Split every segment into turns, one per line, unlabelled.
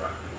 Right.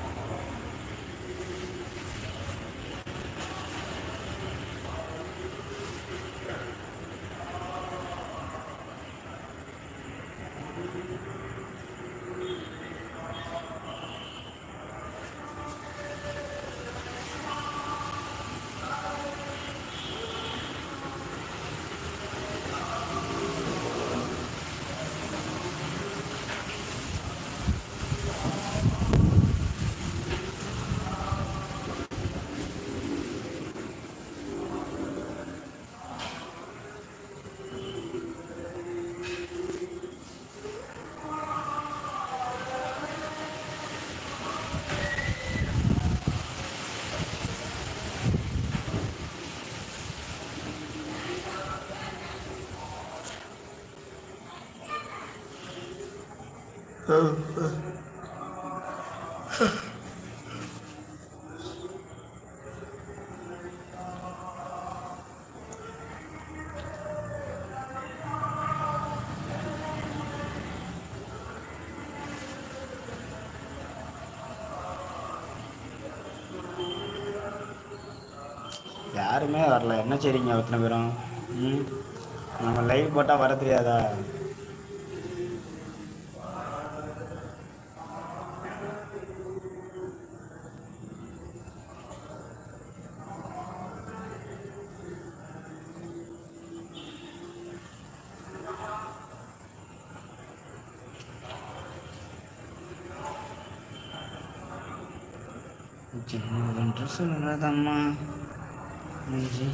யாருமே வரல. என்ன செய்றீங்க அத்தனை பேரும்? ம்? நம்ம லைவ் போட்டால் வர தெரியாதா? சின்னதென்று சொல்றதம்மா நெஞ்சு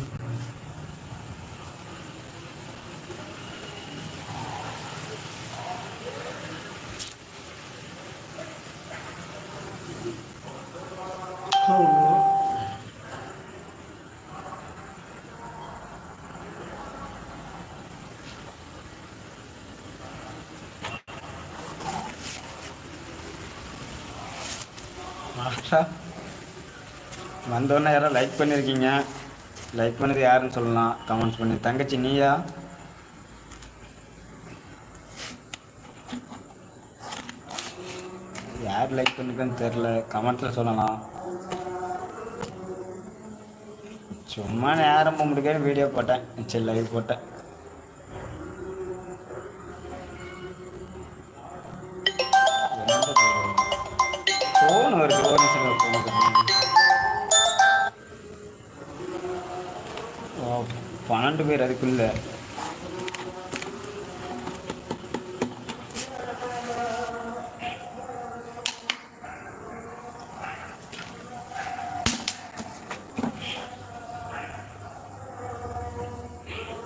ஆஹா வந்தோடனே யாரோ லைக் பண்ணியிருக்கீங்க லைக் பண்ணது யாருன்னு சொல்லலாம். கமெண்ட்ஸ் பண்ணி. தங்கச்சி நீயா? யார் லைக் பண்ணிருக்கேன்னு தெரில கமெண்ட்ஸில் சொல்லலாம். சும்மா நேரம் முடிக்க வீடியோ போட்டேன். சரி லைவ் போட்டேன். பேர் அதுக்குள்ள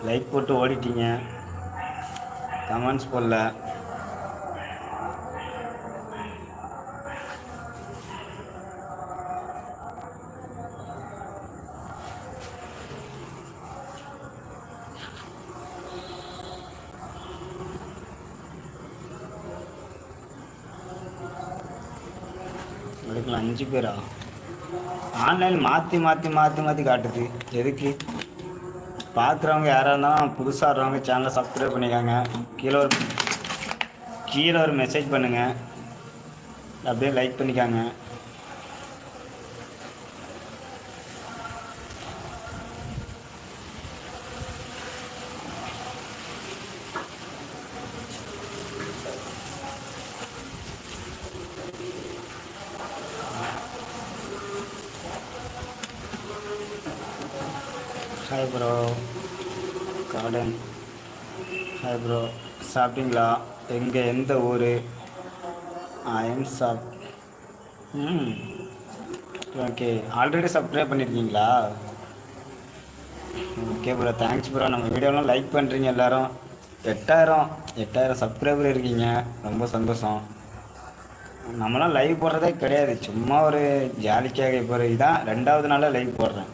லைக் போட்டு ஓடிட்டீங்க. கமெண்ட்ஸ் போடல. எடுக்கலாம் அஞ்சு பேரா? ஆன்லைன் மாற்றி மாற்றி மாற்றி மாற்றி காட்டுது. எதுக்கு? பார்க்குறவங்க யாராக இருந்தாலும் புதுசாக இருக்கிறவங்க சேனலை சப்ஸ்கிரைப் பண்ணிக்காங்க. கீழே ஒரு கீழே ஒரு மெசேஜ் பண்ணுங்கள் அப்படியே லைக் பண்ணிக்காங்க. Hi bro garden hi bro சாப்பிட்டீங்களா? எங்கே எந்த ஊர்? ஐஎம் சாப் ம். ஓகே ஆல்ரெடி சப்ஸ்கிரைப் பண்ணியிருக்கீங்களா ஓகே ப்ரோ தேங்க்ஸ் ப்ரோ நம்ம வீடியோலாம் லைக் பண்ணுறீங்க எல்லாரும். எட்டாயிரம் எட்டாயிரம் சப்ஸ்கிரைபர் இருக்கீங்க. ரொம்ப சந்தோஷம். நம்மளாம் லைவ் போடுறதே கிடையாது. சும்மா ஒரு ஜாலிக்காக இப்போ இதான். ரெண்டாவது நாளாக லைவ் போடுறேன்.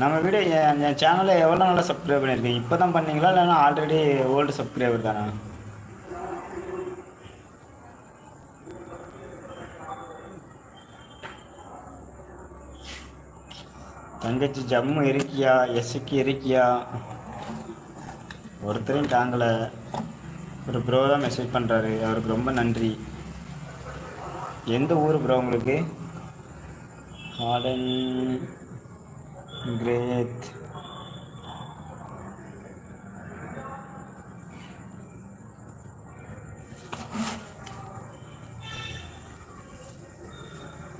நம்ம வீடியோ என் சேனலை சேனலில் எவ்வளோ நாளாக சப்ஸ்கிரைப் பண்ணியிருக்கீங்க? இப்போ தான் பண்ணீங்களா? இல்லைன்னா ஆல்ரெடி ஓல்டு சப்ஸ்கிரைபர் தானே? தங்கச்சி ஜம்மு இருக்கியா எஸ்சிக்கு இருக்கியா ஒருத்தரையும் தாங்கலை. ஒரு ப்ரோ தான் மெசேஜ் பண்ணுறாரு அவருக்கு ரொம்ப நன்றி. எந்த ஊர் ப்ரோ உங்களுக்கு? ஹார்டன் கிரேட்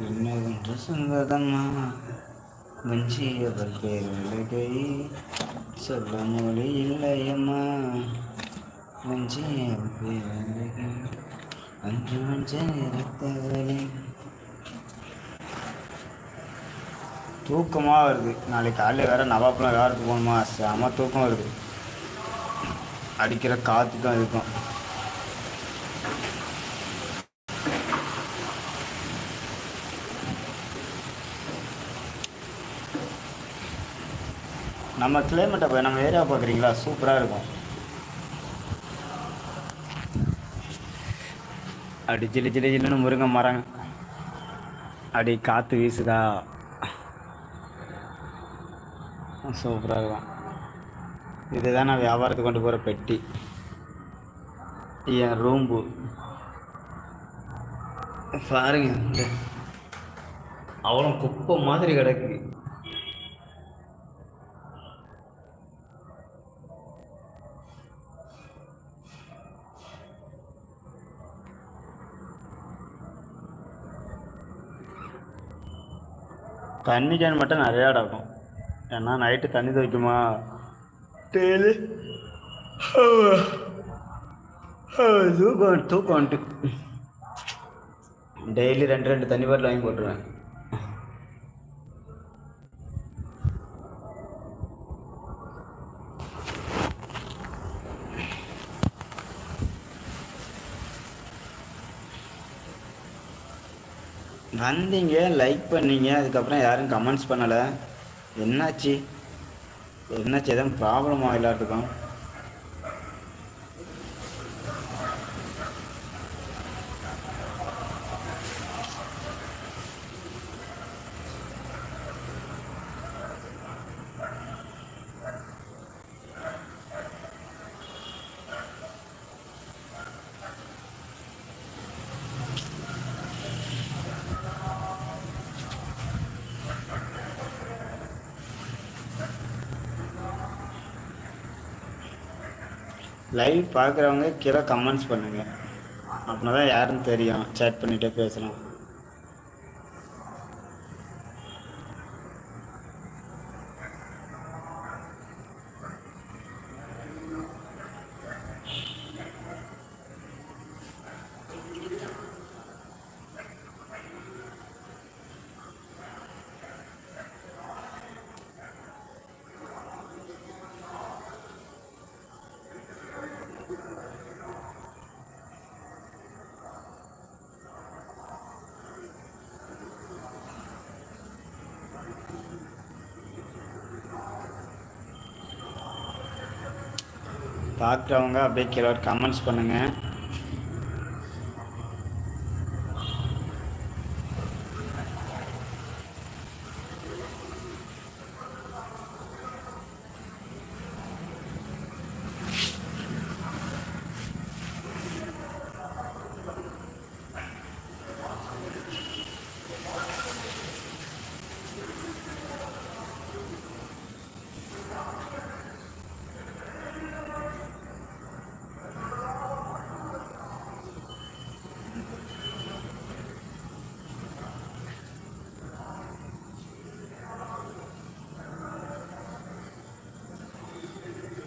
என்னவென்று சொல்வதம்மா வஞ்சியவள் பேரழகை சொல்ல மொழி இல்லையம்மா. வஞ்சியவள் பேரழகை அன்று வஞ்ச நிறத்தவளே தூக்கமாக வருது. நாளைக்கு காலையில் வேறு நவாப்பழம் வேறு போகணுமா? செம தூக்கம் வருது. அடிக்கிற காற்று தான் இருக்கும். நம்ம கிளைமேட்டை போய் நம்ம ஏரியா பார்க்குறீங்களா? சூப்பராக இருக்கும். அடி ஜிலு ஜிலு ஜில்லுன்னு முருங்கை மரம். அடி காற்று வீசுதா? சூப்பராக இருக்கும் இதுதான் நான் வியாபாரத்துக்கு கொண்டு போகிற பெட்டி. என் ரூம்பு. பாருங்க. அவ்வளோ குப்பை மாதிரி கிடக்கு. தண்ணி கேன் மட்டும் நிறையா கிடக்கும். ஏன்னா நைட்டு தண்ணி துவைக்குமா டெய்லி தூக்கம் தூக்கம் வந்துட்டு டெய்லி ரெண்டு ரெண்டு தண்ணி பாட்டில் வாங்கி போட்டுருவேன். வந்தீங்க லைக் பண்ணீங்க அதுக்கப்புறம் யாரும் கமெண்ட்ஸ் பண்ணலை. என்னாச்சு? என்னாச்சு? எதுவும் ப்ராப்ளமாக எல்லாத்துக்கும் லைவ் பார்க்குறவங்க கீழே கமெண்ட்ஸ் பண்ணுங்கள் அப்படின்னா தான் யாருன்னு தெரியும். சேட் பண்ணிகிட்டே பேசலாம். பார்க்குறவங்க அப்படியே கீழே கமெண்ட்ஸ் பண்ணுங்கள்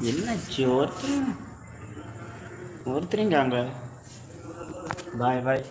என்னாச்சு ஒருத்தர் ஒருத்தரையும் காங்க பாய் பாய்.